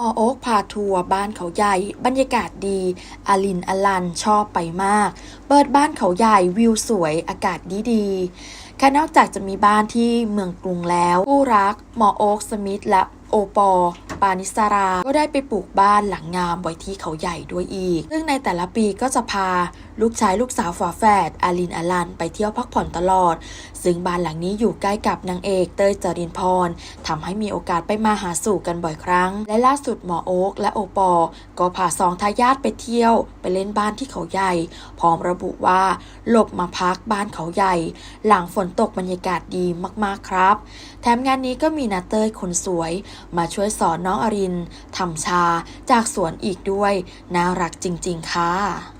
มอโอ๊กพาทัวร์บ้านเขาใหญ่ บรรยากาศดีอาลินอลันชอบไปมาก เปิดบ้านเขาใหญ่วิวสวยอากาศดีดีแค่นอกจากจะมีบ้านที่เมืองกรุงแล้วผู้รักหมอโอ๊กสมิธและโอปอปานิสรา ก็ได้ไปปลูกบ้านหลังงามไว้ที่เขาใหญ่ด้วยอีก ซึ่งในแต่ละปีก็จะพา ลูกชายลูกสาวฝาแฝดอาลินอาลันไปเที่ยวพักผ่อนตลอด ซึ่งบ้านหลังนี้อยู่ใกล้กับนางเอกเต้ยจรินพรทำให้มีโอกาสไปมาหาสู่กันบ่อยครั้ง และล่าสุดหมอโอ๊กและโอปอ ก็พาสองทายาทไปเที่ยว ไปเล่นบ้านที่เขาใหญ่ พร้อมระบุว่าหลบมาพักบ้านเขาใหญ่ หลังฝนตกบรรยากาศดีมากๆครับ แถมงานนี้ก็มีนาเต้ยคนสวย มาช่วยสอนน้องอรินทำชาจากสวนอีกด้วย น่ารักจริง ๆ ค่ะ